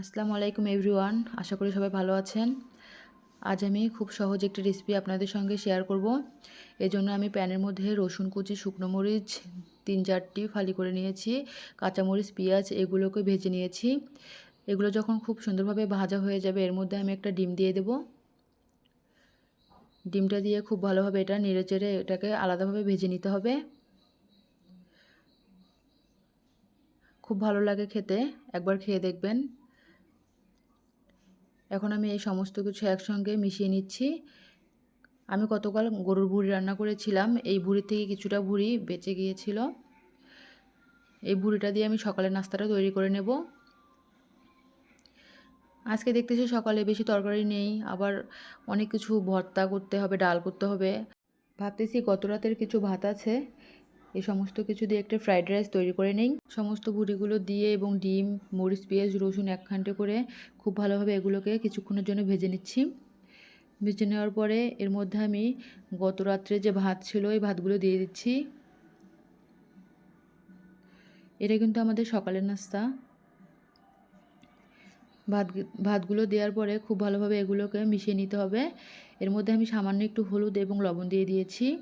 আসসালামু আলাইকুম এভরিওয়ান আশা করি সবাই ভালো আছেন। আজ আমি খুব সহজ একটি রেসিপি আপনাদের সঙ্গে শেয়ার করব। এজন্য আমি প্যানের মধ্যে রসুন কুচি, শুকনো মরিচ, তিন চারটি ফালি করে নিয়েছি, কাঁচামরিচ, পেঁয়াজ, এগুলোকে ভেজে নিয়েছি। এগুলো যখন খুব সুন্দরভাবে ভাজা হয়ে যাবে, এর মধ্যে আমি একটা ডিম দিয়ে দেব। ডিমটা দিয়ে খুব ভালোভাবে এটা নেড়ে চেড়ে এটাকে আলাদাভাবে ভেজে নিতে হবে। খুব ভালো লাগে খেতে। একবার খেয়ে দেখবেন। এখন আমি এই সমস্ত কিছু একসঙ্গে মিশিয়ে নিচ্ছি। আমি গতকাল গরুর ভুড়ি রান্না করেছিলাম। এই ভুড়ি থেকে কিছুটা ভুড়ি বেঁচে গিয়েছিল। এই ভুড়িটা দিয়ে আমি সকালের নাস্তাটা তৈরি করে নেব। আজকে দেখতেছি সকালে বেশি তরকারি নেই, আবার অনেক কিছু ভর্তা করতে হবে, ডাল করতে হবে। ভাবতেছি গত রাতের কিছু ভাত আছে। এই সমস্ত কিছু দিয়ে একটা ফ্রাইড রাইস তৈরি করে নেই সমস্ত ভুড়িগুলো দিয়ে এবং ডিম, মরিচ, পেঁয়াজ, রসুন এক করে খুব ভালোভাবে এগুলোকে কিছুক্ষণের জন্য ভেজে নিচ্ছি। ভেজে নেওয়ার পরে এর মধ্যে আমি গত রাত্রে যে ভাত ছিল এই ভাতগুলো দিয়ে দিচ্ছি। এটা কিন্তু আমাদের সকালের নাস্তা। ভাত, ভাতগুলো দেওয়ার পরে খুব ভালোভাবে এগুলোকে মিশিয়ে নিতে হবে। এর মধ্যে আমি সামান্য একটু হলুদ এবং লবণ দিয়ে দিয়েছি।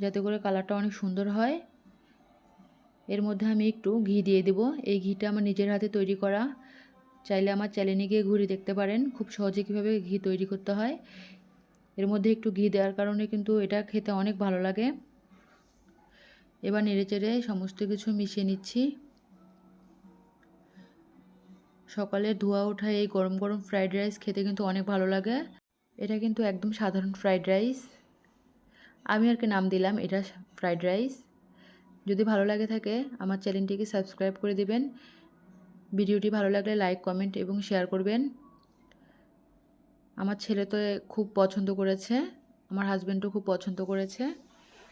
যাতে করে কালারটা অনেক সুন্দর হয়। এর মধ্যে আমি একটু ঘি দিয়ে দেব। এই ঘিটা আমার নিজের হাতে তৈরি করা। চাইলে আমার চ্যানেলে গিয়ে ঘুরে দেখতে পারেন খুব সহজে কীভাবে ঘি তৈরি করতে হয়। এর মধ্যে একটু ঘি দেওয়ার কারণে কিন্তু এটা খেতে অনেক ভালো লাগে। এবার নেড়ে চেড়ে সমস্ত কিছু মিশিয়ে নিচ্ছি। সকালে ধোয়া ওঠা এই গরম গরম ফ্রাইড রাইস খেতে কিন্তু অনেক ভালো লাগে। এটা কিন্তু একদম সাধারণ ফ্রাইড রাইস। আমি আর কি নাম দিলাম, এটা ফ্রাইড রাইস যদি ভালো লাগে থাকে, আমার চ্যানেলটিকে সাবস্ক্রাইব করে দিবেন। ভিডিওটি ভালো লাগলে লাইক কমেন্ট এবং শেয়ার করবেন। আমার ছেলে তো খুব পছন্দ করেছে, আমার হাজব্যান্ডও খুব পছন্দ করেছে।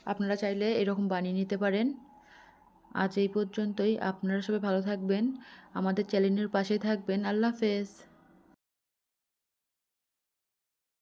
আপনারা চাইলে এরকম বানিয়ে নিতে পারেন। আজ এই পর্যন্তই, আপনারা সবাই ভালো থাকবেন, আমাদের চ্যানেলের পাশে থাকবেন। আল্লাহ হাফেজ।